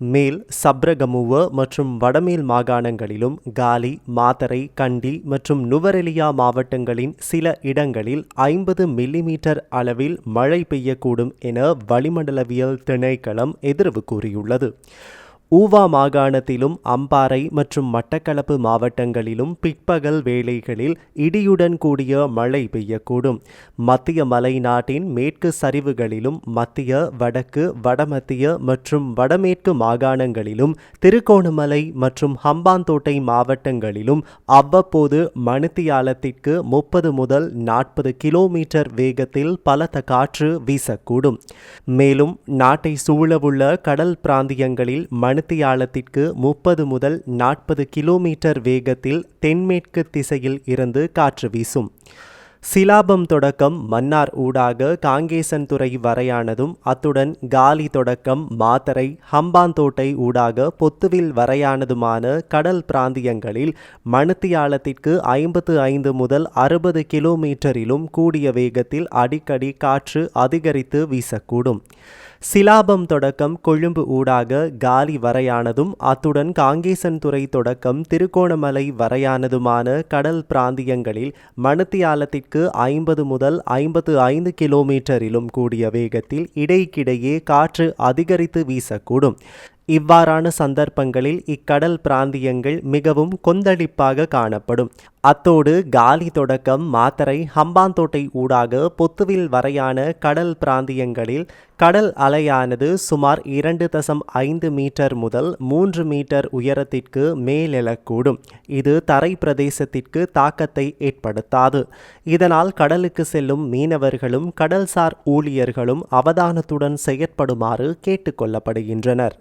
மேல் சப்ரகமுவ மற்றும் வடமேல் மாகாணங்களிலும் காலி மாத்தரை கண்டி மற்றும் நுவரெலியா மாவட்டங்களின் சில இடங்களில் ஐம்பது மில்லிமீட்டர் அளவில் மழை பெய்யக்கூடும் என வளிமண்டலவியல் திணைக்களம் எதிர்வு கூறியுள்ளது. ஊவா மாகாணத்திலும் அம்பாறை மற்றும் மட்டக்களப்பு மாவட்டங்களிலும் பிற்பகல் வேளைகளில் இடியுடன் கூடிய மழை பெய்யக்கூடும். மத்திய மலைநாட்டின் மேற்கு சரிவுகளிலும் மத்திய வடக்கு வடமத்திய மற்றும் வடமேற்கு மாகாணங்களிலும் திருகோணமலை மற்றும் ஹம்பாந்தோட்டை மாவட்டங்களிலும் அவ்வப்போது மணித்தியாலத்திற்கு முப்பது முதல் நாற்பது கிலோமீட்டர் வேகத்தில் பலத்த காற்று வீசக்கூடும். மேலும் நாட்டை சூழவுள்ள கடல் பிராந்தியங்களில் மணித்தியாலத்திற்கு முப்பது முதல் நாற்பது கிலோமீட்டர் வேகத்தில் தென்மேற்கு திசையில் இருந்து காற்று வீசும். சிலாபம் தொடக்கம் மன்னார் ஊடாக காங்கேசன்துறை வரையானதும் அத்துடன் காலி தொடக்கம் மாத்தரை ஹம்பாந்தோட்டை ஊடாக பொத்துவில் வரையானதுமான கடல் பிராந்தியங்களில் மணித்தியாலத்திற்கு ஐம்பத்து ஐந்து முதல் அறுபது கிலோமீட்டரிலும் கூடிய வேகத்தில் அடிக்கடி காற்று அதிகரித்து வீசக்கூடும். சிலாபம் தொடக்கம் கொழும்பு ஊடாக காலி வரையானதும் அத்துடன் காங்கேசன்துறை தொடக்கம் திருகோணமலை வரையானதுமான கடல் பிராந்தியங்களில் மணத்தியாலத்திற்கு ஐம்பது முதல் ஐம்பத்து ஐந்து கிலோமீட்டரிலும் கூடிய வேகத்தில் இடைக்கிடையே காற்று அதிகரித்து வீசக்கூடும். இவ்வாறான சந்தர்ப்பங்களில் இக்கடல் பிராந்தியங்கள் மிகவும் கொந்தளிப்பாக காணப்படும். அத்தோடு காலி தொடக்கம் மாத்தரை ஹம்பாந்தோட்டை ஊடாக பொத்துவில் வரையான கடல் பிராந்தியங்களில் கடல் அலையானது சுமார் இரண்டு தசம் ஐந்து மீட்டர் முதல் மூன்று மீட்டர் உயரத்திற்கு மேலெழக்கூடும். இது தரை பிரதேசத்திற்கு தாக்கத்தை ஏற்படுத்தாது. இதனால் கடலுக்கு செல்லும் மீனவர்களும் கடல்சார் ஊழியர்களும் அவதானத்துடன் செயற்படுமாறு கேட்டுக்கொள்ளப்படுகின்றனர்